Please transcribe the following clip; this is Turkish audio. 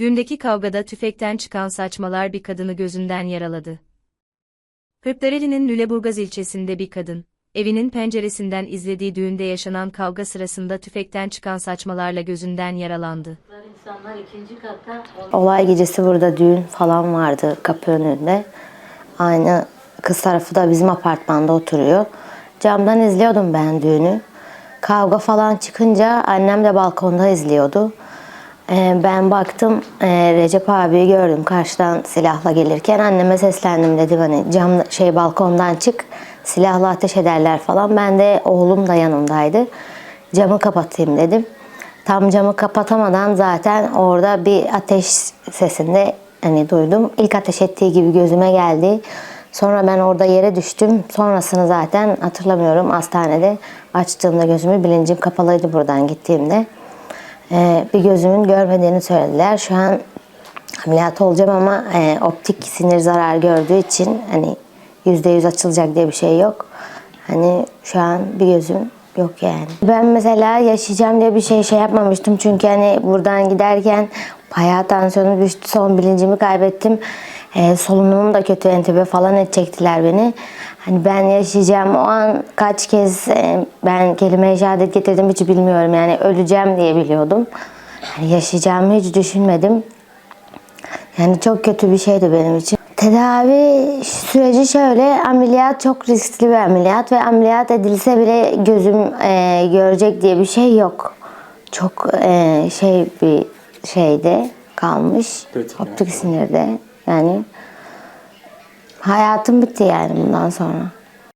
Dündeki kavgada tüfekten çıkan saçmalar bir kadını gözünden yaraladı. Kırklareli'nin Lüleburgaz ilçesinde bir kadın, evinin penceresinden izlediği düğünde yaşanan kavga sırasında tüfekten çıkan saçmalarla gözünden yaralandı. İnsanlar ikinci katta Olay gecesi burada düğün falan vardı kapı önünde. Aynı kız tarafı da bizim apartmanda oturuyor. Camdan izliyordum ben düğünü. Kavga falan çıkınca annem de balkonda izliyordu. Ee, ben baktım e, Recep abiyi gördüm karşıdan silahla gelirken anneme seslendim dedim hani cam şey balkondan çık silahla ateş ederler falan. Ben de oğlum da yanımdaydı. Camı kapatayım dedim. Tam camı kapatamadan zaten orada bir ateş sesinde hani duydum. İlk ateş ettiği gibi gözüme geldi. Sonra ben orada yere düştüm. Sonrasını zaten hatırlamıyorum. Hastanede açtığımda gözümü bilincim kapalıydı buradan gittiğimde. Ee, bir gözümün görmediğini söylediler. Şu an ameliyat olacağım ama e, optik sinir zarar gördüğü için hani yüzde yüz açılacak diye bir şey yok. Hani şu an bir gözüm yok yani. Ben mesela yaşayacağım diye bir şey şey yapmamıştım. Çünkü hani buradan giderken bayağı tansiyonum düştü. Son bilincimi kaybettim. E, solunumum da kötü entübe falan edecektiler beni. Hani ben yaşayacağım o an kaç kez e, ben kelime-i şehadet getirdim hiç bilmiyorum. Yani öleceğim diye biliyordum. Hani yaşayacağımı hiç düşünmedim. Yani çok kötü bir şeydi benim için. Tedavi süreci şöyle, ameliyat çok riskli bir ameliyat ve ameliyat edilse bile gözüm e, görecek diye bir şey yok. Çok e, şey bir şeyde kalmış, yani. optik sinirde. Yani hayatım bitti yani bundan sonra.